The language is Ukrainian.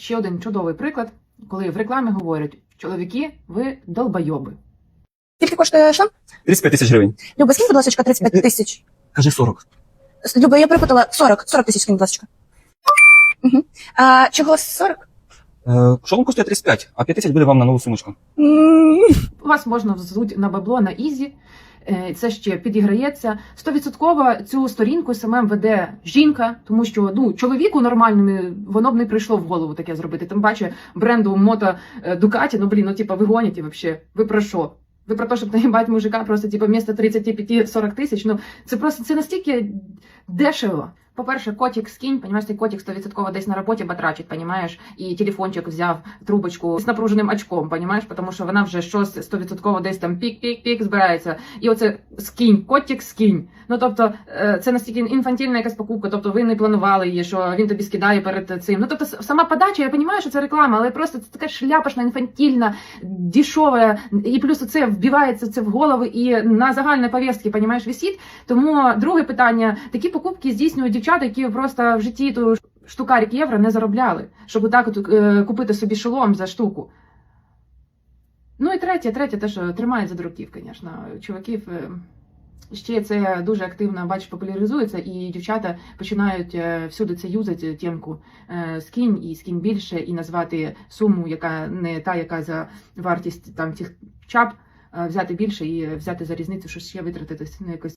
ще один чудовий приклад, коли в рекламі говорять: чоловіки, ви долбайоби. Скільки коштує що? 35 тисяч гривень. Люба, скинь, будь ласка, 35 тисяч. Кажи 40. Люба, я перепутала 40, 40 тисяч скинь, будь ласка. Угу. А чого 40? Е, шолом коштує 35, а 5 тисяч буде вам на нову сумочку. М, Вас можна взуть на бабло на ізі. е, Це ще підіграється. Стовідсотково цю сторінку СММ веде жінка, тому що ну чоловіку нормальному воно б не прийшло в голову таке зробити. Тим паче бренду мото е, Дукаті, ну блін, ну типа ви гоніте вообще. Ви про що? Ви про те, щоб наїбати мужика просто типу, вмісто 35-40 тисяч. Ну це просто це настільки дешево. По-перше, котик скинь, понімаєш, цей котик 100% десь на роботі батрачить, понімаєш, і телефончик взяв трубочку з напруженим очком, понімаєш, тому що вона вже щось 100% десь там пік-пік-пік збирається. І оце скинь, котик скинь. Ну тобто е, це настільки інфантільна якась покупка, тобто ви не планували її, що він тобі скидає перед цим. Ну тобто сама подача, я розумію, що це реклама, але просто це така шляпашна, інфантільна, дешова, і плюс це вбивається це в голови і на загальній повістці, понімаєш, висить. Тому друге питання: такі покупки здійснюють дівчата, які просто в житті ту штукарик євро не заробляли, щоб отак от, е, купити собі шолом за штуку. Ну і третє, третє, те, що тримають за дураків, звісно. Чуваків е, ще це дуже активно, бачиш, популяризується, і дівчата починають е, всюди це юзати тємку е, скинь і скинь більше, і назвати суму, яка не та, яка за вартість там цих чап, е, взяти більше і взяти за різницю, що ще витратити на якось.